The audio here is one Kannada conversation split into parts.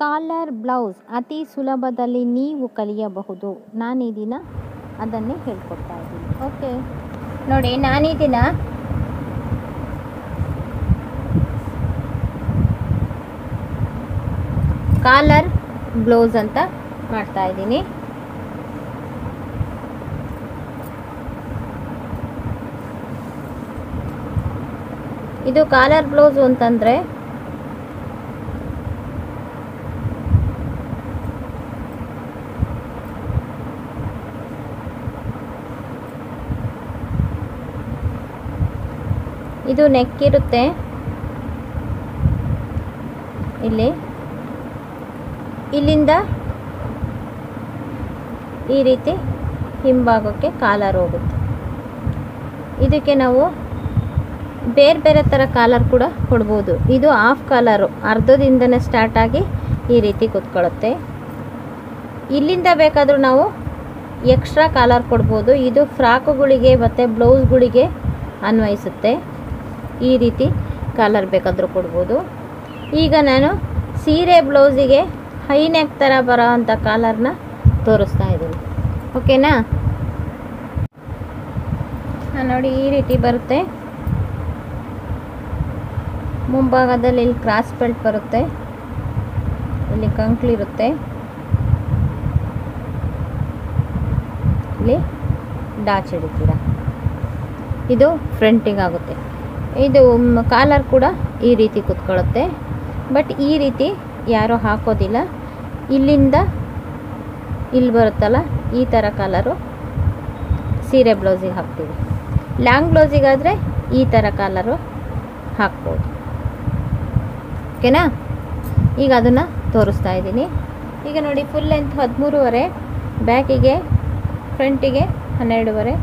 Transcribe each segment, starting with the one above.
ಕಾಲರ್ ಬ್ಲೌಸ್ ಅತಿ ಸುಲಭದಲ್ಲಿ ನೀವು ಕಲಿಯಬಹುದು. ನಾನು ಈ ದಿನ ಅದನ್ನೇ ಹೇಳ್ಕೊಡ್ತಾ ಇದ್ದೀನಿ. ಓಕೆ? ನೋಡಿ, ನಾನು ಈ ದಿನ ಕಾಲರ್ ಬ್ಲೌಸ್ ಅಂತ ಮಾಡ್ತಾ ಇದ್ದೀನಿ. ಇದು ಕಾಲರ್ ಬ್ಲೌಸು ಅಂತಂದರೆ ಇದು ನೆಕ್ ಇರುತ್ತೆ ಇಲ್ಲಿ. ಇಲ್ಲಿಂದ ಈ ರೀತಿ ಹಿಂಭಾಗಕ್ಕೆ ಕಾಲರ್ ಹೋಗುತ್ತೆ. ಇದಕ್ಕೆ ನಾವು ಬೇರೆ ಬೇರೆ ಥರ ಕಾಲರ್ ಕೂಡ ಕೊಡ್ಬೋದು. ಇದು ಹಾಫ್ ಕಾಲರು ಅರ್ಧದಿಂದನೇ ಸ್ಟಾರ್ಟ್ ಆಗಿ ಈ ರೀತಿ ಕೂತ್ಕೊಳ್ಳುತ್ತೆ. ಇಲ್ಲಿಂದ ಬೇಕಾದರೂ ನಾವು ಎಕ್ಸ್ಟ್ರಾ ಕಾಲರ್ ಕೊಡ್ಬೋದು. ಇದು ಫ್ರಾಕುಗಳಿಗೆ ಮತ್ತು ಬ್ಲೌಸ್ಗಳಿಗೆ ಅನ್ವಯಿಸುತ್ತೆ. ಈ ರೀತಿ ಕಾಲರ್ ಬೇಕಾದರೂ ಕೊಡ್ಬೋದು. ಈಗ ನಾನು ಸೀರೆ ಬ್ಲೌಸಿಗೆ ಹೈ ನೆಕ್ ಥರ ಬರೋ ಅಂಥ ಕಾಲರ್ನ ತೋರಿಸ್ತಾ ಇದ್ದೀನಿ. ಓಕೆನಾ ನೋಡಿ ಈ ರೀತಿ ಬರುತ್ತೆ. ಮುಂಭಾಗದಲ್ಲಿ ಇಲ್ಲಿ ಕ್ರಾಸ್ ಬೆಲ್ಟ್ ಬರುತ್ತೆ. ಇಲ್ಲಿ ಕಂಕ್ಲಿರುತ್ತೆ ಇಲ್ಲಿ ಡಾಚ್ ಹಿಡಿತೀರ? ಇದು ಫ್ರಂಟಿಂಗ್ ಆಗುತ್ತೆ. ಇದು ಕಾಲರ್ ಕೂಡ ಈ ರೀತಿ ಕುತ್ಕೊಳ್ಳುತ್ತೆ. ಬಟ್ ಈ ರೀತಿ ಯಾರೂ ಹಾಕೋದಿಲ್ಲ. ಇಲ್ಲಿಂದ ಇಲ್ಲಿ ಬರುತ್ತಲ್ಲ, ಈ ಥರ ಕಾಲರು ಸೀರೆ ಬ್ಲೌಸಿಗೆ ಹಾಕ್ತೀವಿ. ಲಾಂಗ್ ಬ್ಲೌಸಿಗಾದರೆ ಈ ಥರ ಕಾಲರು ಹಾಕ್ಬೋದು. ಓಕೆನಾ? ಈಗ ಅದನ್ನು ತೋರಿಸ್ತಾ ಇದ್ದೀನಿ. ಈಗ ನೋಡಿ ಫುಲ್ ಲೆಂತ್ ಹದಿಮೂರುವರೆ, ಬ್ಯಾಕಿಗೆ ಫ್ರಂಟಿಗೆ ಹನ್ನೆರಡುವರೆ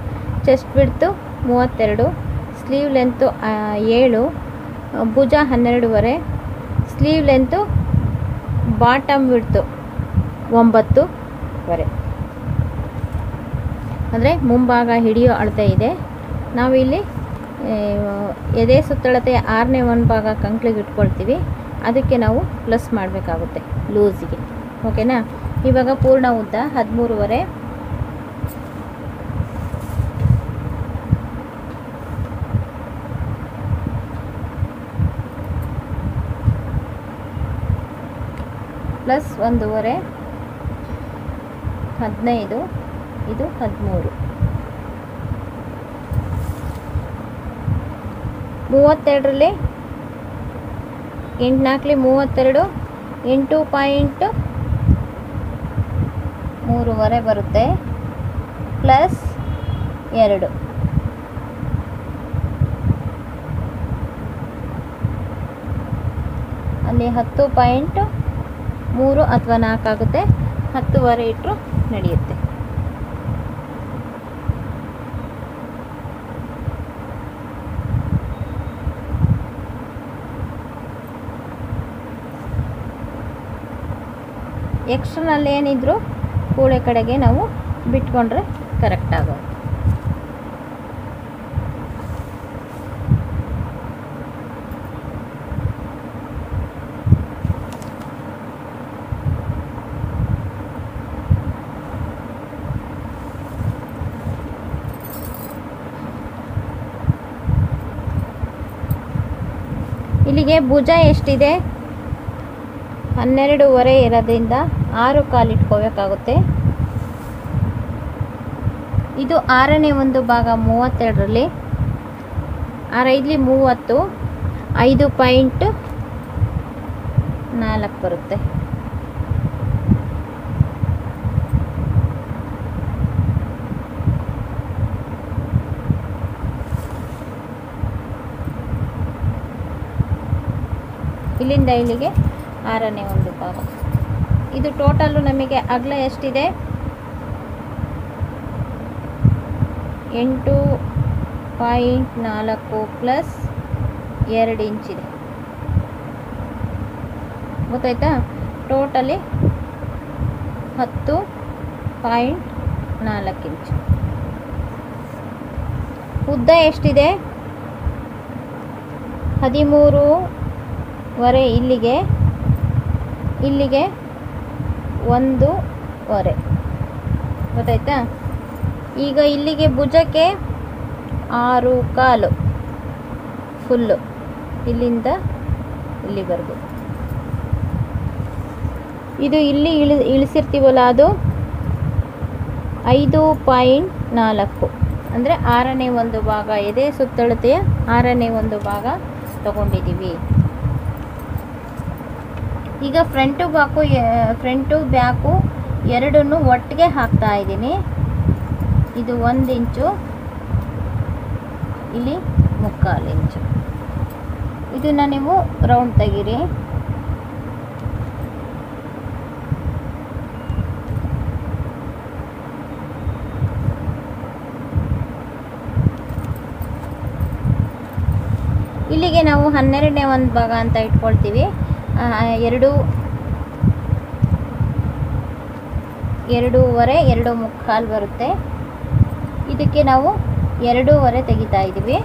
ಚೆಸ್ಟ್ ಬಿಡ್ತು ಮೂವತ್ತೆರಡು ಸ್ಲೀವ್ ಲೆಂತು ಏಳು, ಭುಜ ಹನ್ನೆರಡೂವರೆ ಸ್ಲೀವ್ ಲೆಂತು ಬಾಟಮ್ ಬಿಡ್ತು ಒಂಬತ್ತುವರೆ. ಅಂದರೆ ಮುಂಭಾಗ ಹಿಡಿಯೋ ಅಳತೆ ಇದೆ. ನಾವಿಲ್ಲಿ ಎದೆ ಸುತ್ತಳತೆ ಆರನೇ ಒಂದು ಭಾಗ ಕಂಕ್ಳಿಗೆ ಇಟ್ಕೊಳ್ತೀವಿ. ಅದಕ್ಕೆ ನಾವು ಪ್ಲಸ್ ಮಾಡಬೇಕಾಗುತ್ತೆ ಲೂಸಿಗೆ ಓಕೆನಾ ಇವಾಗ ಪೂರ್ಣ ಉದ್ದ ಹದಿಮೂರುವರೆ ಪ್ಲಸ್ ಒಂದೂವರೆ ಹದಿನೈದು, ಇದು ಹದಿಮೂರು. ಮೂವತ್ತೆರಡರಲ್ಲಿ ಎಂಟುನಾಲ್ಕಲಿ ಮೂವತ್ತೆರಡು, ಎಂಟು ಪಾಯಿಂಟ್ ಮೂರುವರೆ ಬರುತ್ತೆ, ಪ್ಲಸ್ ಎರಡು. ಅಲ್ಲಿ ಹತ್ತು ಪಾಯಿಂಟ್ ಮೂರು ಅಥವಾ ನಾಲ್ಕು ಆಗುತ್ತೆ ಹತ್ತುವರೆ ಇಟ್ಟರು ನಡೆಯುತ್ತೆ. ಎಕ್ಸ್ಟ್ರನಲ್ಲಿ ಏನಿದ್ರು ಕೂಳೆ ಕಡೆಗೆ ನಾವು ಬಿಟ್ಕೊಂಡ್ರೆ ಕರೆಕ್ಟ್ ಆಗೋದು. ಇಲ್ಲಿಗೆ ಭುಜ ಎಷ್ಟಿದೆ? ಹನ್ನೆರಡೂವರೆ ಇರೋದ್ರಿಂದ ಆರು ಕಾಲು ಇಟ್ಕೋಬೇಕಾಗುತ್ತೆ. ಇದು ಆರನೇ ಒಂದು ಭಾಗ ಮೂವತ್ತೆರಡರಲ್ಲಿ. ಆರೈದ್ಲಿ ಮೂವತ್ತು, ಐದು ಪಾಯಿಂಟ್ ನಾಲ್ಕು ಬರುತ್ತೆ. ಇಲ್ಲಿಂದ ಇಲ್ಲಿಗೆ ಆರನೇ ಒಂದು ಭಾಗ ಇದು ಟೋಟಲ್ಲು ನಮಗೆ ಅಗಲ ಎಷ್ಟಿದೆ? ಎಂಟು ಪಾಯಿಂಟ್ ನಾಲ್ಕು ಪ್ಲಸ್ ಎರಡು ಇಂಚಿದೆ. ಗೊತ್ತಾಯ್ತಾ? ಟೋಟಲಿ ಹತ್ತು ಪಾಯಿಂಟ್ ನಾಲ್ಕು ಇಂಚು. ಉದ್ದ ಎಷ್ಟಿದೆ? ಹದಿಮೂರುವರೆ ಇಲ್ಲಿಗೆ ಇಲ್ಲಿಗೆ ಒಂದೂವರೆ ಗೊತ್ತಾಯ್ತಾ? ಈಗ ಇಲ್ಲಿಗೆ ಭುಜಕ್ಕೆ ಆರು ಕಾಲು. ಫುಲ್ಲು. ಇಲ್ಲಿಂದ ಇಲ್ಲಿವರೆಗೂ. ಇದು ಇಲ್ಲಿ ಇಳಿ, ಇಳಿಸಿರ್ತೀವಲ್ಲ ಅದು? ಐದು ಪಾಯಿಂಟ್ ನಾಲ್ಕು. ಅಂದರೆ ಆರನೇ ಒಂದು ಭಾಗ ಎದೆ ಸುತ್ತಳತೆಯ ಆರನೇ ಒಂದು ಭಾಗ ತಗೊಂಡಿದ್ದೀವಿ. ಈಗ ಫ್ರಂಟು ಬ್ಯಾಕು ಫ್ರಂಟು ಬ್ಯಾಕು ಎರಡನ್ನು ಒಟ್ಟಿಗೆ ಹಾಕ್ತಾ ಇದ್ದೀನಿ. ಇದು ಒಂದು ಇಂಚು, ಇಲ್ಲಿ ಮುಕ್ಕಾಲು ಇಂಚು. ಇದನ್ನು ನೀವು ರೌಂಡ್ ತೆಗೀರಿ. ಇಲ್ಲಿಗೆ ನಾವು ಹನ್ನೆರಡನೇ ಒಂದು ಭಾಗ ಅಂತ ಇಟ್ಕೊಳ್ತೀವಿ. ಎರಡು, ಎರಡೂವರೆ, ಎರಡು ಮುಕ್ಕಾಲು ಬರುತ್ತೆ. ಇದಕ್ಕೆ ನಾವು ಎರಡೂವರೆ ತೆಗಿತಾ ಇದ್ದೀವಿ.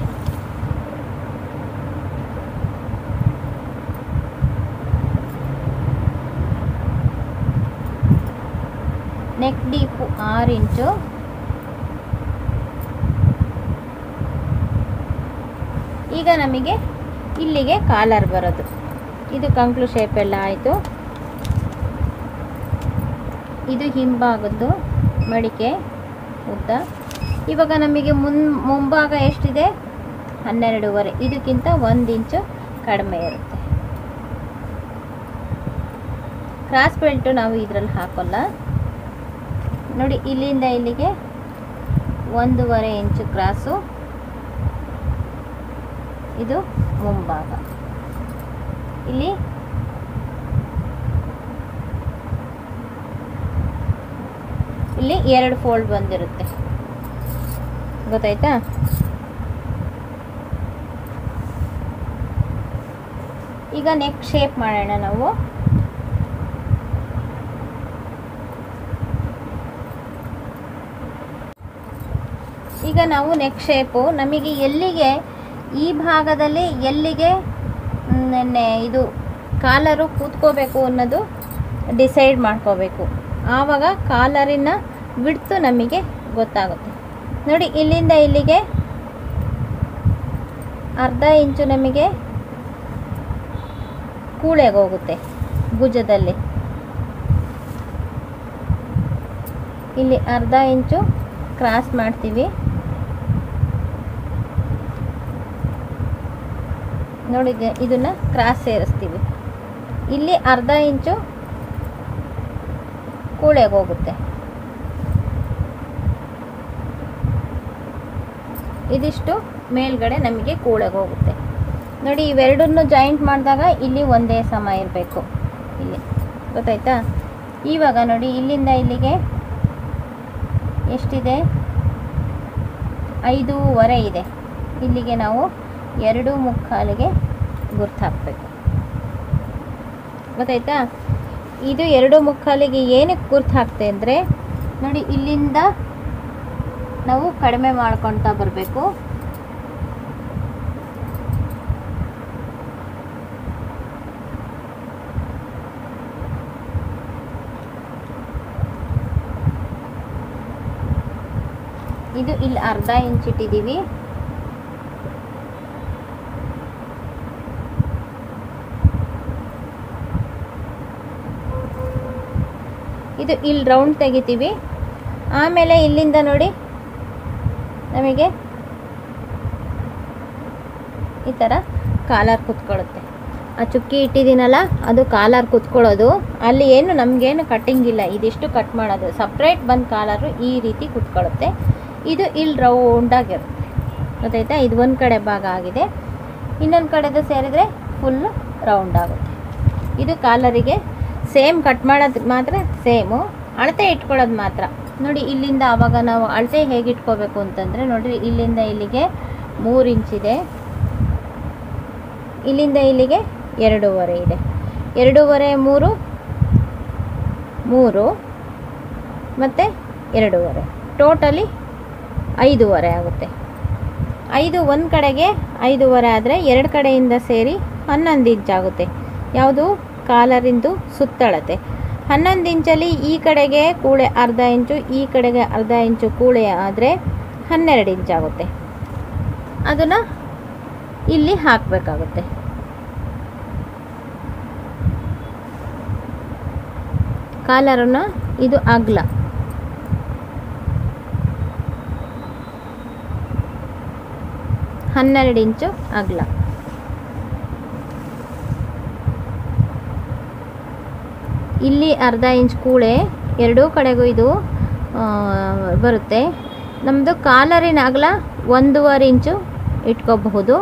ನೆಕ್ ಡೀಪು ಆರು ಇಂಚು ಈಗ ನಮಗೆ ಇಲ್ಲಿಗೆ ಕಾಲರ್ ಬರೋದು. ಇದು ಕಂಕ್ಲು ಶೇಪ್ ಎಲ್ಲ ಆಯಿತು. ಇದು ಹಿಂಭಾಗದ್ದು ಮಡಿಕೆ ಉದ್ದ. ಇವಾಗ ನಮಗೆ ಮುನ್, ಮುಂಭಾಗ ಎಷ್ಟಿದೆ? ಹನ್ನೆರಡೂವರೆ. ಇದಕ್ಕಿಂತ ಒಂದು ಇಂಚು ಕಡಿಮೆ ಇರುತ್ತೆ. ಕ್ರಾಸ್ ಬೆಲ್ಟು ನಾವು ಇದರಲ್ಲಿ ಹಾಕೋಲ್ಲ. ನೋಡಿ, ಇಲ್ಲಿಂದ ಇಲ್ಲಿಗೆ ಒಂದೂವರೆ ಇಂಚು ಕ್ರಾಸು ಇದು ಮುಂಭಾಗ. ಇಲ್ಲಿ. ಇಲ್ಲಿ ಎರಡು ಫೋಲ್ಡ್ ಬಂದಿರುತ್ತೆ. ಗೊತ್ತಾಯ್ತಾ? ಈಗ ನೆಕ್ ಶೇಪ್ ಮಾಡೋಣ ನಾವು. ಈಗ ನಾವು ನೆಕ್ ಶೇಪು ನಮಗೆ ಎಲ್ಲಿಗೆ ಈ ಭಾಗದಲ್ಲಿ ಎಲ್ಲಿಗೆ ಇದು ಕಾಲರು ಕೂತ್ಕೋಬೇಕು ಅನ್ನೋದು ಡಿಸೈಡ್ ಮಾಡ್ಕೋಬೇಕು. ಆವಾಗ ಕಾಲರಿನ ಬಿಡ್ತು ನಮಗೆ ಗೊತ್ತಾಗುತ್ತೆ. ನೋಡಿ, ಇಲ್ಲಿಂದ ಇಲ್ಲಿಗೆ ಅರ್ಧ ಇಂಚು ನಮಗೆ ಕೂಳೆಗೆ ಹೋಗುತ್ತೆ ಭುಜದಲ್ಲಿ. ಇಲ್ಲಿ ಅರ್ಧ ಇಂಚು ಕ್ರಾಸ್ ಮಾಡ್ತೀವಿ. ನೋಡಿ ಇದನ್ನು ಕ್ರಾಸ್ ಸೇರಿಸ್ತೀವಿ. ಇಲ್ಲಿ ಅರ್ಧ ಇಂಚು ಕೂಳೆಗೆ ಹೋಗುತ್ತೆ. ಇದಿಷ್ಟು ಮೇಲ್ಗಡೆ ನಮಗೆ ಕೂಳೆಗೆ ಹೋಗುತ್ತೆ. ನೋಡಿ, ಇವೆರಡನ್ನು ಜಾಯಿಂಟ್ ಮಾಡಿದಾಗ ಇಲ್ಲಿ ಒಂದೇ ಸಮ ಇರಬೇಕು. ಇಲ್ಲಿ. ಗೊತ್ತಾಯ್ತಾ? ಇವಾಗ ನೋಡಿ, ಇಲ್ಲಿಂದ ಇಲ್ಲಿಗೆ ಎಷ್ಟಿದೆ? ಐದೂವರೆ ಇದೆ. ಇಲ್ಲಿಗೆ ನಾವು ಎರಡು ಮುಕ್ಕಾಲಿಗೆ ಗುರ್ತು ಗೊತ್ತಾಯ್ತಾ? ಇದು ಎರಡು ಮುಕ್ಕಾಲಿಗೆ ಏನಕ್ಕೆ ಗುರ್ತು ಹಾಕ್ತೆ ಅಂದರೆ, ನೋಡಿ ಇಲ್ಲಿಂದ ನಾವು ಕಡಿಮೆ ಮಾಡ್ಕೊಳ್ತಾ ಬರಬೇಕು. ಇದು ಇಲ್ಲಿ ಅರ್ಧ ಇಂಚ್ ಇಟ್ಟಿದ್ದೀವಿ ಇದು ಇಲ್ಲಿ ರೌಂಡ್ ತೆಗಿತೀವಿ. ಆಮೇಲೆ ಇಲ್ಲಿಂದ ನೋಡಿ. ನಮಗೆ ಈ ಥರ ಕಾಲರ್ ಕುತ್ಕೊಳ್ಳುತ್ತೆ. ಆ ಚುಕ್ಕಿ ಇಟ್ಟಿದ್ದೀನಲ್ಲ, ಅದು ಕಾಲರ್ ಕುತ್ಕೊಳ್ಳೋದು. ಅಲ್ಲಿ ಏನು, ನಮಗೇನು ಕಟ್ಟಿಂಗ್ ಇಲ್ಲ. ಇದಿಷ್ಟು ಕಟ್ ಮಾಡೋದು. ಸಪ್ರೇಟ್ ಬಂದು ಕಾಲರು ಈ ರೀತಿ ಕುತ್ಕೊಳ್ಳುತ್ತೆ. ಇದು ಇಲ್ಲಿ ರೌಂಡಾಗಿರುತ್ತೆ ಗೊತ್ತಾಯ್ತಾ? ಇದು ಒಂದು ಕಡೆ ಭಾಗ ಆಗಿದೆ. ಇನ್ನೊಂದು ಕಡೆದು ಸೇರಿದರೆ ಫುಲ್ಲು ರೌಂಡ್ ಆಗುತ್ತೆ. ಇದು ಕಾಲರಿಗೆ ಸೇಮ್ ಕಟ್ ಮಾಡೋದು ಮಾತ್ರ ಸೇಮು. ಅಳತೆ ಇಟ್ಕೊಳ್ಳೋದು ಮಾತ್ರ. ನೋಡಿ, ಇಲ್ಲಿಂದ ಆವಾಗ ನಾವು ಅಳತೆ ಹೇಗೆ ಇಟ್ಕೋಬೇಕು ಅಂತಂದರೆ, ನೋಡಿರಿ, ಇಲ್ಲಿಂದ ಇಲ್ಲಿಗೆ ಮೂರು ಇಂಚಿದೆ ಇಲ್ಲಿಂದ ಇಲ್ಲಿಗೆ ಎರಡೂವರೆ ಇದೆ. ಎರಡೂವರೆ ಮೂರು ಮೂರು, ಮತ್ತು ಎರಡೂವರೆ. ಟೋಟಲಿ ಐದೂವರೆ ಆಗುತ್ತೆ. ಐದು ಒಂದು ಕಡೆಗೆ ಐದೂವರೆ ಆದರೆ ಎರಡು ಕಡೆಯಿಂದ ಸೇರಿ ಹನ್ನೊಂದು ಇಂಚ್ ಆಗುತ್ತೆ. ಯಾವುದು? ಕಾಲರಿಂದು ಸುತ್ತಳತೆ. ಹನ್ನೊಂದು ಇಂಚಲ್ಲಿ ಈ ಕಡೆಗೆ ಕೂಳೆ ಅರ್ಧ ಇಂಚು, ಈ ಕಡೆಗೆ ಅರ್ಧ ಇಂಚು ಕೂಳೆ ಆದರೆ ಹನ್ನೆರಡು ಇಂಚಾಗುತ್ತೆ ಅದನ್ನು ಇಲ್ಲಿ ಹಾಕಬೇಕಾಗುತ್ತೆ. ಕಾಲರನ್ನು ಇದು ಅಗ್ಲ. ಹನ್ನೆರಡು ಇಂಚು ಅಗಲ. ಇಲ್ಲಿ ಅರ್ಧ ಇಂಚ್ ಕೂಳೆ, ಎರಡೂ ಕಡೆಗೂ ಇದು ಬರುತ್ತೆ. ನಮ್ಮದು ಕಾಲರಿನ ಅಗಲ ಒಂದೂವರೆ ಇಂಚು ಇಟ್ಕೋಬಹುದು.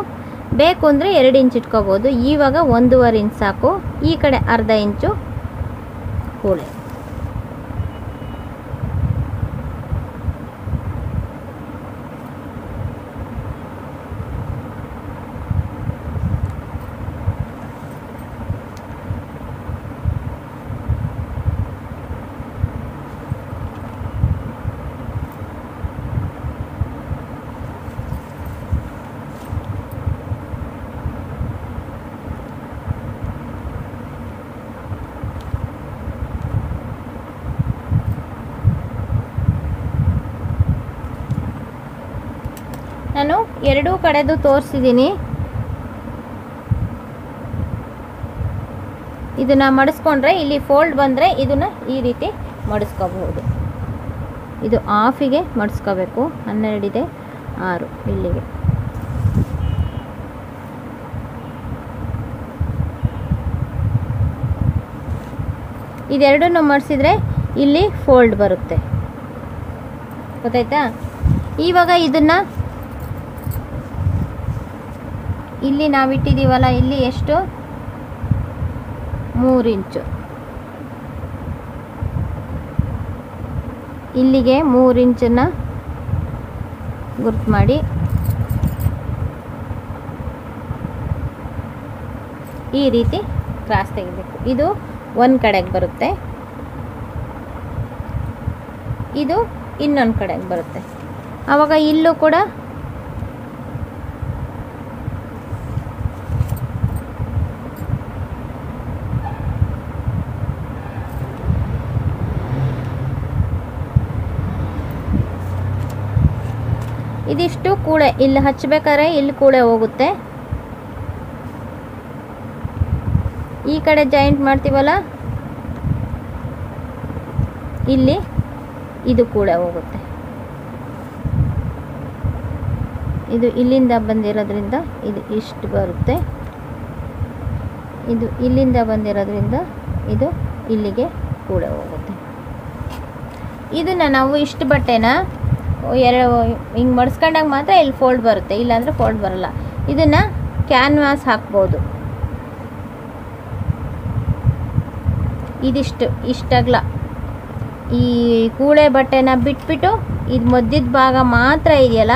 ಬೇಕು ಅಂದರೆ ಎರಡು ಇಂಚ್ ಇಟ್ಕೋಬೋದು ಇವಾಗ ಒಂದೂವರೆ ಇಂಚ್ ಸಾಕು. ಈ ಕಡೆ ಅರ್ಧ ಇಂಚು ಕೂಳೆ. ನಾನು ಎರಡೂ ಕಡೆದು ತೋರಿಸಿದ್ದೀನಿ. ಇದನ್ನು ಮಡಿಸ್ಕೊಂಡ್ರೆ, ಇಲ್ಲಿ ಫೋಲ್ಡ್ ಬಂದರೆ ಇದನ್ನು ಈ ರೀತಿ ಮಡಿಸ್ಕೋಬಹುದು. ಇದು ಆಫಿಗೆ ಮಡಿಸ್ಕೋಬೇಕು. ಹನ್ನೆರಡಿದೆ ಆರು ಇಲ್ಲಿಗೆ. ಇದೆರಡನ್ನು ಮಡಿಸಿದ್ರೆ ಇಲ್ಲಿ ಫೋಲ್ಡ್ ಬರುತ್ತೆ. ಗೊತ್ತಾಯ್ತಾ? ಇವಾಗ ಇದನ್ನ ಇಲ್ಲಿ ನಾವಿಟ್ಟಿದ್ದೀವಲ್ಲ, ಇಲ್ಲಿ ಎಷ್ಟು? ಮೂರು ಇಂಚು ಇಲ್ಲಿಗೆ ಮೂರು ಇಂಚನ್ನ ಗುರ್ತು ಮಾಡಿ. ಈ ರೀತಿ ಕ್ರಾಸ್ ತೆಗಿಬೇಕು. ಇದು ಒಂದು ಕಡೆಗೆ ಬರುತ್ತೆ. ಇದು ಇನ್ನೊಂದು ಕಡೆಗೆ ಬರುತ್ತೆ. ಆವಾಗ ಇಲ್ಲೂ ಕೂಡ ಇದಿಷ್ಟು ಕೂಳೆ, ಇಲ್ಲಿ ಹಚ್ಚಬೇಕಾದ್ರೆ ಇಲ್ಲಿ ಕೂಳೆ ಹೋಗುತ್ತೆ. ಈ ಕಡೆ ಜಾಯಿಂಟ್ ಮಾಡ್ತೀವಲ್ಲ? ಇಲ್ಲಿ ಇದು ಕೂಳೆ ಹೋಗುತ್ತೆ. ಇದು ಇಲ್ಲಿಂದ ಬಂದಿರೋದ್ರಿಂದ ಇದು ಇಷ್ಟು ಬರುತ್ತೆ. ಇದು ಇಲ್ಲಿಂದ ಬಂದಿರೋದ್ರಿಂದ ಇದು ಇಲ್ಲಿಗೆ ಕೂಳೆ ಹೋಗುತ್ತೆ. ಇದನ್ನು ನಾವು ಇಷ್ಟು ಬಟ್ಟೆನ ಎರಡು ಹಿಂಗೆ ಮಡಿಸ್ಕೊಂಡಾಗ ಮಾತ್ರ ಇಲ್ಲಿ ಫೋಲ್ಡ್ ಬರುತ್ತೆ, ಇಲ್ಲಾಂದರೆ ಫೋಲ್ಡ್ ಬರಲ್ಲ. ಇದನ್ನು ಕ್ಯಾನ್ವಾಸ್ ಹಾಕ್ಬೋದು. ಇದಿಷ್ಟು, ಇಷ್ಟಾಗ್ಲ. ಈ ಕೂಳೆ ಬಟ್ಟೆನ ಬಿಟ್ಬಿಟ್ಟು ಇದು ಮಧ್ಯದ ಭಾಗ ಮಾತ್ರ ಇದೆಯಲ್ಲ,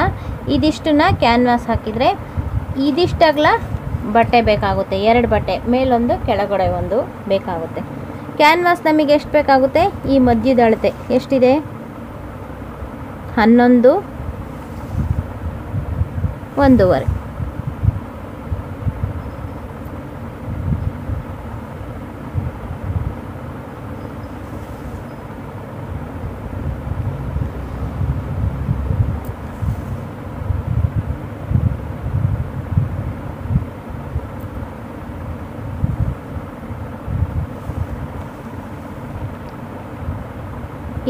ಇದಿಷ್ಟನ್ನ ಕ್ಯಾನ್ವಾಸ್ ಹಾಕಿದರೆ ಇದಿಷ್ಟಾಗ್ಲ ಬಟ್ಟೆ ಬೇಕಾಗುತ್ತೆ, ಎರಡು ಬಟ್ಟೆ, ಮೇಲೊಂದು, ಕೆಳಗಡೆ ಒಂದು ಬೇಕಾಗುತ್ತೆ. ಕ್ಯಾನ್ವಾಸ್ ನಮಗೆ ಎಷ್ಟು ಬೇಕಾಗುತ್ತೆ? ಈ ಮಧ್ಯದ ಅಳತೆ. ಎಷ್ಟಿದೆ? ಹನ್ನೊಂದು ಒಂದೂವರೆ.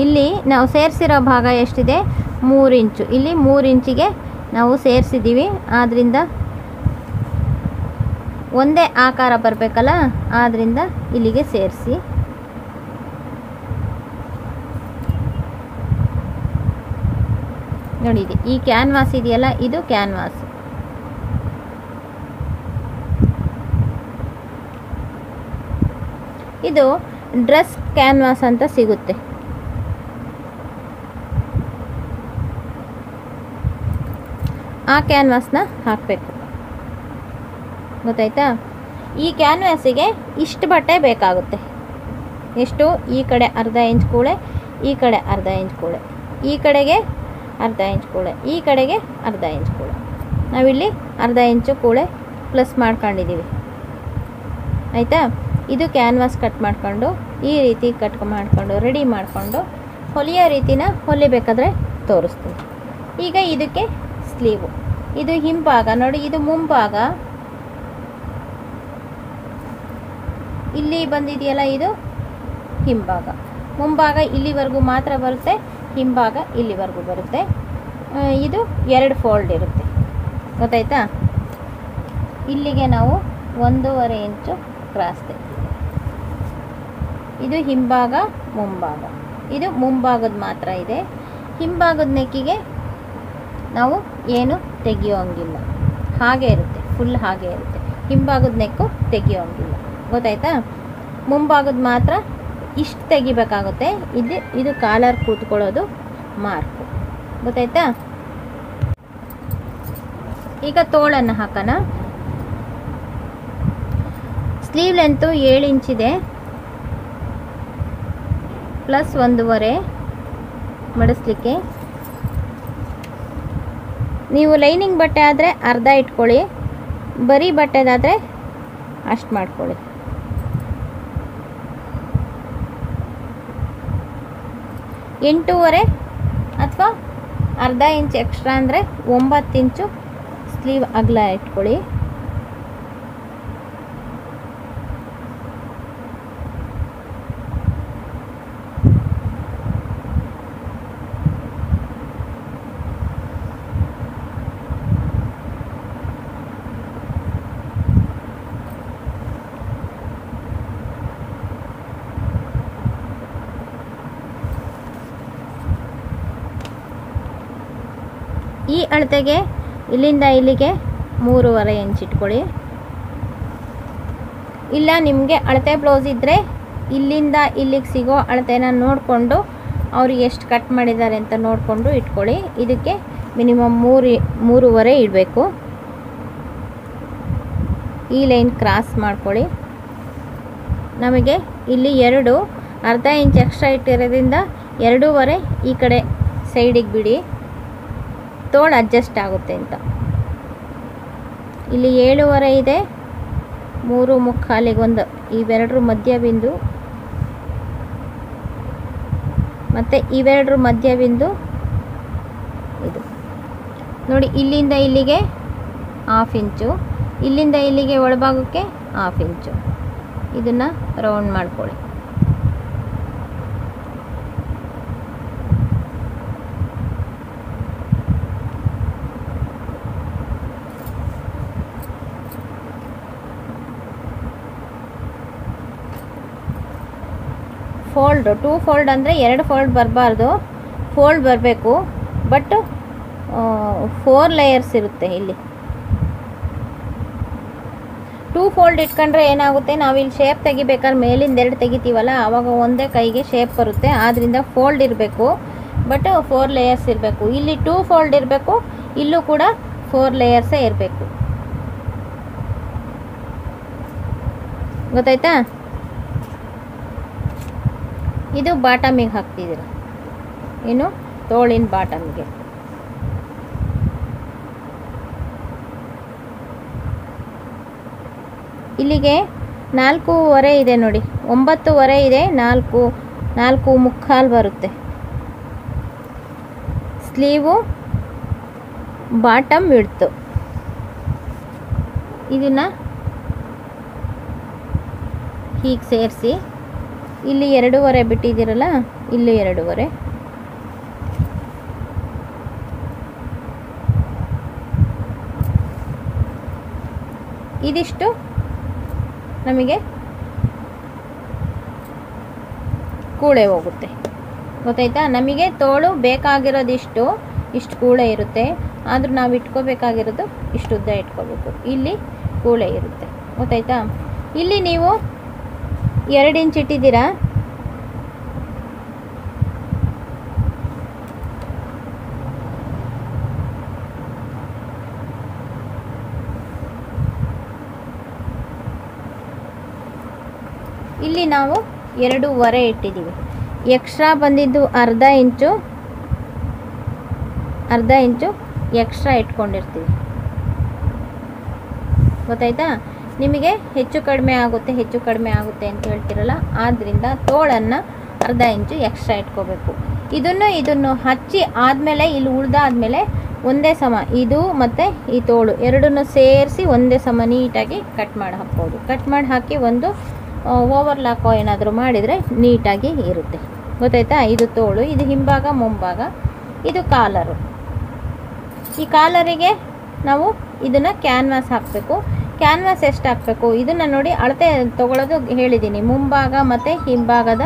ಇಲ್ಲಿ ನಾವು ಸೇರಿಸಿರೋ ಭಾಗ ಎಷ್ಟಿದೆ? ಮೂರು ಇಂಚು. ಇಲ್ಲಿ ಮೂರು ಇಂಚಿಗೆ ನಾವು ಸೇರಿಸಿದ್ದೀವಿ. ಆದ್ದರಿಂದ ಒಂದೇ ಆಕಾರ ಬರಬೇಕಲ್ಲ? ಆದ್ದರಿಂದ ಇಲ್ಲಿಗೆ ಸೇರಿಸಿ. ನೋಡಿ ಈ ಕ್ಯಾನ್ವಾಸ್ ಇದೆಯಲ್ಲ? ಇದು ಕ್ಯಾನ್ವಾಸ್. ಇದು ಡ್ರೆಸ್ ಕ್ಯಾನ್ವಾಸ್ ಅಂತ ಸಿಗುತ್ತೆ. ಆ ಕ್ಯಾನ್ವಾಸ್ನ ಹಾಕಬೇಕು. ಗೊತ್ತಾಯ್ತಾ? ಈ ಕ್ಯಾನ್ವಾಸಿಗೆ ಇಷ್ಟು ಬಟ್ಟೆ ಬೇಕಾಗುತ್ತೆ. ಎಷ್ಟು? ಈ ಕಡೆ ಅರ್ಧ ಇಂಚ್ ಕೂಳೆ, ಈ ಕಡೆ ಅರ್ಧ ಇಂಚ್ ಕೂಳೆ. ಈ ಕಡೆಗೆ ಅರ್ಧ ಇಂಚ್ ಕೂಳೆ, ಈ ಕಡೆಗೆ ಅರ್ಧ ಇಂಚ್ ಕೂಳೆ. ನಾವಿಲ್ಲಿ ಅರ್ಧ ಇಂಚು ಕೂಳೆ ಪ್ಲಸ್ ಮಾಡ್ಕೊಂಡಿದ್ದೀವಿ. ಆಯಿತಾ? ಇದು ಕ್ಯಾನ್ವಾಸ್ ಕಟ್ ಮಾಡಿಕೊಂಡು, ಈ ರೀತಿ ಕಟ್ ಮಾಡಿಕೊಂಡು ರೆಡಿ ಮಾಡಿಕೊಂಡು, ಹೊಲಿಯೋ ರೀತಿನ ಹೊಲಿಬೇಕಾದ್ರೆ ತೋರಿಸ್ತೀನಿ. ಈಗ ಇದಕ್ಕೆ ಸ್ಲೀವು ಇದು ಹಿಂಭಾಗ, ನೋಡಿ, ಇದು ಮುಂಭಾಗ. ಇಲ್ಲಿ ಬಂದಿದೆಯಲ್ಲ ಇದು? ಹಿಂಭಾಗ. ಮುಂಭಾಗ ಇಲ್ಲಿವರೆಗೂ ಮಾತ್ರ ಬರುತ್ತೆ, ಹಿಂಭಾಗ ಇಲ್ಲಿವರೆಗೂ ಬರುತ್ತೆ. ಇದು ಎರಡು ಫೋಲ್ಡ್ ಇರುತ್ತೆ. ಗೊತ್ತಾಯ್ತಾ? ಇಲ್ಲಿಗೆ ನಾವು ಒಂದೂವರೆ ಇಂಚು ಕ್ರಾಸ್ ಇದು ಹಿಂಭಾಗ, ಮುಂಭಾಗ. ಇದು ಮುಂಭಾಗದ ಮಾತ್ರ ಇದೆ. ಹಿಂಭಾಗದ ನೆಕ್ಕಿಗೆ ನಾವು ಏನು ತೆಗಿಯೋಂಗಿಲ್ಲ. ಹಾಗೆ ಇರುತ್ತೆ ಫುಲ್ ಹಾಗೆ ಇರುತ್ತೆ. ಹಿಂಭಾಗದ ನೆಕ್ಕು ತೆಗಿಯೋಂಗಿಲ್ಲ. ಗೊತ್ತಾಯ್ತಾ? ಮುಂಭಾಗದ ಮಾತ್ರ ಇಷ್ಟು ತೆಗಿಬೇಕಾಗುತ್ತೆ. ಇದು ಇದು ಕಾಲರ್ ಕೂತ್ಕೊಳ್ಳೋದು ಮಾರ್ಕು ಗೊತ್ತಾಯ್ತಾ? ಈಗ ತೋಳನ್ನು ಹಾಕೋಣ. ಸ್ಲೀವ್ ಲೆಂತು ಏಳು ಇಂಚಿದೆ ಪ್ಲಸ್ ಒಂದೂವರೆ, ಮಡಿಸ್ಲಿಕ್ಕೆ. ನೀವು ಲೈನಿಂಗ್ ಬಟ್ಟೆ ಆದರೆ ಅರ್ಧ ಇಟ್ಕೊಳ್ಳಿ, ಬರೀ ಬಟ್ಟೆದಾದರೆ ಅಷ್ಟು ಮಾಡ್ಕೊಳ್ಳಿ. ಎಂಟೂವರೆ ಅಥವಾ ಅರ್ಧ ಇಂಚ್ ಎಕ್ಸ್ಟ್ರಾ ಅಂದರೆ ಒಂಬತ್ತು ಇಂಚು ಸ್ಲೀವ್ ಅಗಲ ಇಟ್ಕೊಳ್ಳಿ. ಈ ಅಳತೆಗೆ ಇಲ್ಲಿಂದ ಇಲ್ಲಿಗೆ ಮೂರುವರೆ ಇಂಚ್ ಇಟ್ಕೊಳ್ಳಿ. ಇಲ್ಲ, ನಿಮಗೆ ಅಳತೆ ಬ್ಲೌಸ್ ಇದ್ದರೆ ಇಲ್ಲಿಂದ ಇಲ್ಲಿಗೆ ಸಿಗೋ ಅಳತೆನ ನೋಡಿಕೊಂಡು ಅವ್ರು ಎಷ್ಟು ಕಟ್ ಮಾಡಿದ್ದಾರೆ ಅಂತ ನೋಡಿಕೊಂಡು ಇಟ್ಕೊಳ್ಳಿ. ಇದಕ್ಕೆ ಮಿನಿಮಮ್ ಮೂರು, ಮೂರುವರೆ ಇಡಬೇಕು. ಈ ಲೈನ್ ಕ್ರಾಸ್ ಮಾಡ್ಕೊಳ್ಳಿ. ನಮಗೆ ಇಲ್ಲಿ ಎರಡು ಅರ್ಧ ಇಂಚ್ ಎಕ್ಸ್ಟ್ರಾ ಇಟ್ಟಿರೋದ್ರಿಂದ ಎರಡೂವರೆ ಈ ಕಡೆ ಸೈಡಿಗೆ ಬಿಡಿ. ತೋಳು ಅಡ್ಜಸ್ಟ್ ಆಗುತ್ತೆ ಅಂತ. ಇಲ್ಲಿ ಏಳುವರೆ ಇದೆ. ಮೂರು ಮುಕ್ಕಾಲಿಗೆ ಒಂದು, ಇವೆರಡರ ಮಧ್ಯ ಬಿಂದು ಮತ್ತು ಇವೆರಡರ ಮಧ್ಯ ಬಿಂದು ಇದು. ನೋಡಿ, ಇಲ್ಲಿಂದ ಇಲ್ಲಿಗೆ ಹಾಫ್ ಇಂಚು ಇಲ್ಲಿಂದ ಇಲ್ಲಿಗೆ ಒಳಭಾಗಕ್ಕೆ ಹಾಫ್ ಇಂಚು ಇದನ್ನು ರೌಂಡ್ ಮಾಡ್ಕೊಳ್ಳಿ. ಫೋಲ್ಡ್ ಟೂ ಫೋಲ್ಡ್ ಅಂದರೆ ಎರಡು ಫೋಲ್ಡ್ ಬರಬಾರ್ದು. ಫೋಲ್ಡ್ ಬರಬೇಕು. ಬಟ್ ಫೋರ್ ಲೇಯರ್ಸ್ ಇರುತ್ತೆ ಇಲ್ಲಿ. ಟೂ ಫೋಲ್ಡ್ ಇಟ್ಕೊಂಡ್ರೆ ಏನಾಗುತ್ತೆ? ಇಲ್ಲಿ ಶೇಪ್ ತೆಗಿಬೇಕಾದ್ರೆ ಮೇಲಿಂದ ಎರಡು ತೆಗಿತೀವಲ್ಲ, ಆವಾಗ ಒಂದೇ ಕೈಗೆ ಶೇಪ್ ಬರುತ್ತೆ. ಆದ್ದರಿಂದ ಫೋಲ್ಡ್ ಇರಬೇಕು. ಬಟ್ ಫೋರ್ ಲೇಯರ್ಸ್ ಇರಬೇಕು. ಇಲ್ಲಿ ಟೂ ಫೋಲ್ಡ್ ಇರಬೇಕು. ಇಲ್ಲೂ ಕೂಡ ಫೋರ್ ಲೇಯರ್ಸೇ ಇರಬೇಕು. ಗೊತ್ತಾಯ್ತಾ? ಇದು ಬಾಟಮಿಗೆ ಹಾಕ್ತಿದ್ದೀರ? ಏನು? ತೋಳಿನ ಬಾಟಮ್ಗೆ. ಇಲ್ಲಿಗೆ ನಾಲ್ಕೂವರೆ ಇದೆ ನೋಡಿ. ಒಂಬತ್ತುವರೆ ಇದೆ, ನಾಲ್ಕು ನಾಲ್ಕು ಮುಕ್ಕಾಲು ಬರುತ್ತೆ. ಸ್ಲೀವು ಬಾಟಮ್ ಇಡ್ತು ಇದನ್ನು ಹೀಗೆ ಸೇರಿಸಿ ಇಲ್ಲಿ ಎರಡೂವರೆ ಬಿಟ್ಟಿದ್ದೀರಲ್ಲ, ಇಲ್ಲಿ ಎರಡೂವರೆ. ಇದಿಷ್ಟು ನಮಗೆ ಕೂಳೆ ಹೋಗುತ್ತೆ. ಗೊತ್ತಾಯ್ತಾ? ನಮಗೆ ತೋಳು ಬೇಕಾಗಿರೋದಿಷ್ಟು, ಇಷ್ಟು ಕೂಳೆ ಇರುತ್ತೆ. ಆದರೂ ನಾವು ಇಟ್ಕೋಬೇಕಾಗಿರೋದು ಇಷ್ಟು ಉದ್ದ ಇಟ್ಕೋಬೇಕು. ಇಲ್ಲಿ ಕೂಳೆ ಇರುತ್ತೆ. ಗೊತ್ತಾಯ್ತಾ? ಇಲ್ಲಿ ನೀವು ಎರಡು ಇಂಚ್ ಇಟ್ಟಿದ್ದೀರಾ? ಇಲ್ಲಿ ನಾವು ಎರಡೂವರೆ ಇಟ್ಟಿದ್ದೀವಿ. ಎಕ್ಸ್ಟ್ರಾ ಬಂದಿದ್ದು ಅರ್ಧ ಇಂಚು ಅರ್ಧ ಇಂಚು ಎಕ್ಸ್ಟ್ರಾ ಇಟ್ಕೊಂಡಿರ್ತೀವಿ. ಗೊತ್ತಾಯ್ತಾ? ನಿಮಗೆ ಹೆಚ್ಚು ಕಡಿಮೆ ಆಗುತ್ತೆ, ಹೆಚ್ಚು ಕಡಿಮೆ ಆಗುತ್ತೆ ಅಂತ ಹೇಳ್ತಿರಲ್ಲ ಆದ್ದರಿಂದ ತೋಳನ್ನು ಅರ್ಧ ಇಂಚು ಎಕ್ಸ್ಟ್ರಾ ಇಟ್ಕೋಬೇಕು. ಇದನ್ನು ಇದನ್ನು ಹಚ್ಚಿ ಆದಮೇಲೆ, ಇಲ್ಲಿ ಉಳ್ದಾದ್ಮೇಲೆ ಒಂದೇ ಸಮ, ಇದು ಮತ್ತು ಈ ತೋಳು ಎರಡನ್ನು ಸೇರಿಸಿ ಒಂದೇ ಸಮ ನೀಟಾಗಿ ಕಟ್ ಮಾಡಿ ಹಾಕ್ಬೋದು. ಕಟ್ ಮಾಡಿ ಹಾಕಿ ಒಂದು ಓವರ್ಲಾಕೋ ಏನಾದರೂ ಮಾಡಿದರೆ ನೀಟಾಗಿ ಇರುತ್ತೆ. ಗೊತ್ತಾಯ್ತಾ? ಇದು ತೋಳು, ಇದು ಹಿಂಭಾಗ, ಮುಂಭಾಗ, ಇದು ಕಾಲರು ಈ ಕಾಲರಿಗೆ ನಾವು ಇದನ್ನು ಕ್ಯಾನ್ವಾಸ್ ಹಾಕಬೇಕು. ಕ್ಯಾನ್ವಾಸ್ ಎಷ್ಟು ಹಾಕಬೇಕು ಇದನ್ನು ನೋಡಿ ಅಳತೆ ತೊಗೊಳೋದು ಹೇಳಿದ್ದೀನಿ ಮುಂಭಾಗ ಮತ್ತು ಹಿಂಭಾಗದ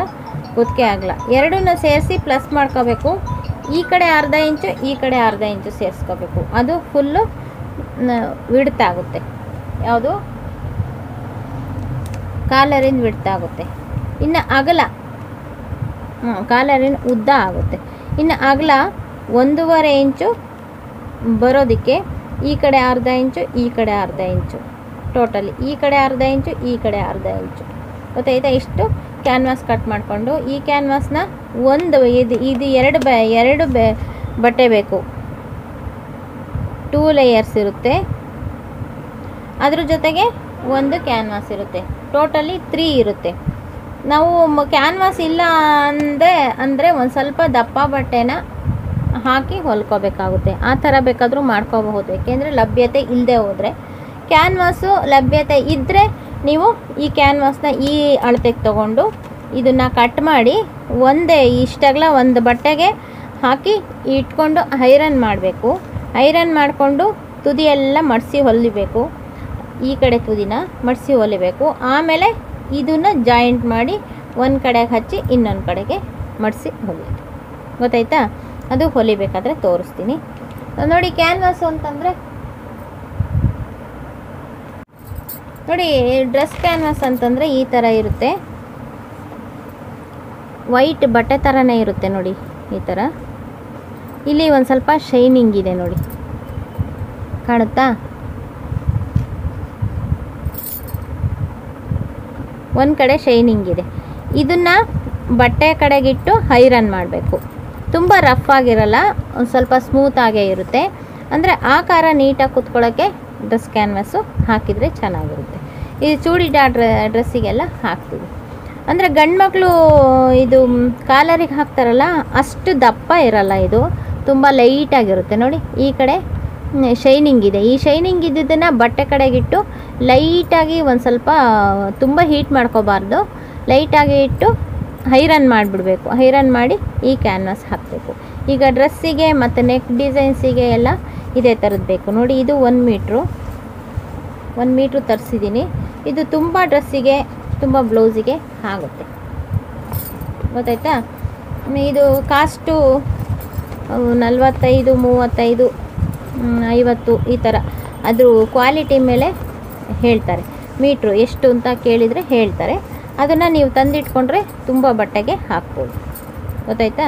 ಕುತ್ತಿಗೆ ಆಗಲ್ಲ ಎರಡನ್ನೂ ಸೇರಿಸಿ ಪ್ಲಸ್ ಮಾಡ್ಕೋಬೇಕು. ಈ ಕಡೆ ಅರ್ಧ ಇಂಚು, ಈ ಕಡೆ ಅರ್ಧ ಇಂಚು ಸೇರಿಸ್ಕೋಬೇಕು. ಅದು ಫುಲ್ಲು ವಿಡ್ತಾಗುತ್ತೆ ಯಾವುದು? ಕಾಲರಿಂದ ವಿಡ್ತಾಗುತ್ತೆ ಇನ್ನು ಅಗಲ. ಹ್ಞೂ ಕಾಲರಿನ ಉದ್ದ ಆಗುತ್ತೆ. ಇನ್ನು ಅಗಲ ಒಂದೂವರೆ ಇಂಚು ಬರೋದಕ್ಕೆ ಈ ಕಡೆ ಅರ್ಧ ಇಂಚು, ಈ ಕಡೆ ಅರ್ಧ ಇಂಚು. ಟೋಟಲಿ ಈ ಕಡೆ ಅರ್ಧ ಇಂಚು, ಈ ಕಡೆ ಅರ್ಧ ಇಂಚು. ಗೊತ್ತಾಯ್ತಾ? ಇಷ್ಟು ಕ್ಯಾನ್ವಾಸ್ ಕಟ್ ಮಾಡಿಕೊಂಡು, ಈ ಕ್ಯಾನ್ವಾಸ್ನ ಒಂದು, ಇದು ಇದು ಎರಡು ಬ, ಎರಡು ಬೆ, ಬಟ್ಟೆ ಬೇಕು. ಟೂ ಲೇಯರ್ಸ್ ಇರುತ್ತೆ. ಅದ್ರ ಜೊತೆಗೆ ಒಂದು ಕ್ಯಾನ್ವಾಸ್ ಇರುತ್ತೆ. ಟೋಟಲಿ ತ್ರೀ ಇರುತ್ತೆ. ನಾವು ಕ್ಯಾನ್ವಾಸ್ ಇಲ್ಲ ಅಂದರೆ ಅಂದರೆ ಒಂದು ಸ್ವಲ್ಪ ದಪ್ಪ ಬಟ್ಟೆನ ಹಾಕಿ ಹೊಲ್ಕೋಬೇಕಾಗುತ್ತೆ. ಆ ಥರ ಬೇಕಾದರೂ ಮಾಡ್ಕೋಬಹುದು. ಏಕೆಂದರೆ ಲಭ್ಯತೆ ಇಲ್ಲದೆ ಹೋದರೆ ಕ್ಯಾನ್ವಾಸು ಲಭ್ಯತೆ ಇದ್ದರೆ ನೀವು ಈ ಕ್ಯಾನ್ವಾಸ್ನ ಈ ಅಳತೆಗೆ ತಗೊಂಡು ಇದನ್ನು ಕಟ್ ಮಾಡಿ ಒಂದೇ ಇಷ್ಟಗಲ ಒಂದು ಬಟ್ಟೆಗೆ ಹಾಕಿ ಇಟ್ಕೊಂಡು ಐರನ್ ಮಾಡಬೇಕು. ಐರನ್ ಮಾಡಿಕೊಂಡು ತುದಿಯೆಲ್ಲ ಮಡಿಸಿ ಹೊಲಿಬೇಕು. ಈ ಕಡೆ ತುದಿನ ಮಡಿಸಿ ಹೊಲಿಬೇಕು. ಆಮೇಲೆ ಇದನ್ನು ಜಾಯಿಂಟ್ ಮಾಡಿ ಒಂದು ಕಡೆಗೆ ಹಚ್ಚಿ ಇನ್ನೊಂದು ಕಡೆಗೆ ಮಡಿಸಿ ಹೊಲಿಯೋದು ಗೊತ್ತಾಯ್ತಾ? ಅದು ಹೊಲಿಬೇಕಾದ್ರೆ ತೋರಿಸ್ತೀನಿ. ನೋಡಿ ಕ್ಯಾನ್ವಾಸು ಅಂತಂದರೆ ನೋಡಿ ಡ್ರೆಸ್ ಕ್ಯಾನ್ವಾಸ್ ಅಂತಂದರೆ ಈ ಥರ ಇರುತ್ತೆ. ವೈಟ್ ಬಟ್ಟೆ ಥರನೇ ಇರುತ್ತೆ ನೋಡಿ, ಈ ಥರ ಇಲ್ಲಿ ಒಂದು ಸ್ವಲ್ಪ ಶೈನಿಂಗ್ ಇದೆ ನೋಡಿ. ಕಾಣುತ್ತಾ? ಒಂದು ಕಡೆ ಶೈನಿಂಗ್ ಇದೆ. ಇದನ್ನು ಬಟ್ಟೆ ಕಡೆಗಿಟ್ಟು ಐರನ್ ಮಾಡಬೇಕು. ತುಂಬ ರಫ್ ಆಗಿರಲ್ಲ, ಒಂದು ಸ್ವಲ್ಪ ಸ್ಮೂತಾಗೇ ಇರುತ್ತೆ. ಅಂದರೆ ಆಕಾರ ನೀಟಾಗಿ ಕುತ್ಕೊಳ್ಳೋಕ್ಕೆ ಡ್ರೆಸ್ ಕ್ಯಾನ್ವಾಸು ಹಾಕಿದರೆ ಚೆನ್ನಾಗಿರುತ್ತೆ. ಈ ಚೂಡಿಡಾ ಡ್ರ, ಡ್ರೆಸ್ಸಿಗೆಲ್ಲ ಹಾಕ್ತೀವಿ. ಅಂದರೆ ಗಂಡು ಮಕ್ಕಳು ಇದು ಕಾಲರಿಗೆ ಹಾಕ್ತಾರಲ್ಲ, ಅಷ್ಟು ದಪ್ಪ ಇರಲ್ಲ ಇದು. ತುಂಬ ಲೈಟಾಗಿರುತ್ತೆ ನೋಡಿ, ಈ ಕಡೆ ಶೈನಿಂಗ್ ಇದೆ. ಈ ಶೈನಿಂಗ್ ಇದ್ದಿದ್ದನ್ನು ಬಟ್ಟೆ ಕಡೆಗಿಟ್ಟು ಲೈಟಾಗಿ ಒಂದು ಸ್ವಲ್ಪ, ತುಂಬ ಹೀಟ್ ಮಾಡ್ಕೋಬಾರ್ದು. ಲೈಟಾಗಿ ಇಟ್ಟು ಹೈರನ್ ಮಾಡಿಬಿಡಬೇಕು. ಹೈರನ್ ಮಾಡಿ ಈ ಕ್ಯಾನ್ವಾಸ್ ಹಾಕಬೇಕು. ಈಗ ಡ್ರೆಸ್ಸಿಗೆ ಮತ್ತು ನೆಕ್ ಡಿಸೈನ್ಸಿಗೆ ಎಲ್ಲ ಇದೇ ಥರದ್ದು ಬೇಕು. ನೋಡಿ, ಇದು ಒನ್ ಮೀಟ್ರು. ಒನ್ ಮೀಟ್ರು ತರಿಸಿದ್ದೀನಿ ಇದು ತುಂಬ ಡ್ರೆಸ್ಸಿಗೆ, ತುಂಬ ಬ್ಲೌಸಿಗೆ ಆಗುತ್ತೆ. ಗೊತ್ತಾಯ್ತಾ? ಇದು ಕಾಸ್ಟು ನಲ್ವತ್ತೈದು, ಮೂವತ್ತೈದು ಐವತ್ತು ಈ ಥರ ಅದ್ರ ಕ್ವಾಲಿಟಿ ಮೇಲೆ ಹೇಳ್ತಾರೆ. ಮೀಟ್ರು ಎಷ್ಟು ಅಂತ ಕೇಳಿದರೆ ಹೇಳ್ತಾರೆ. ಅದನ್ನು ನೀವು ತಂದಿಟ್ಕೊಂಡ್ರೆ ತುಂಬ ಬಟ್ಟೆಗೆ ಹಾಕ್ಬೋದು. ಗೊತ್ತಾಯ್ತಾ?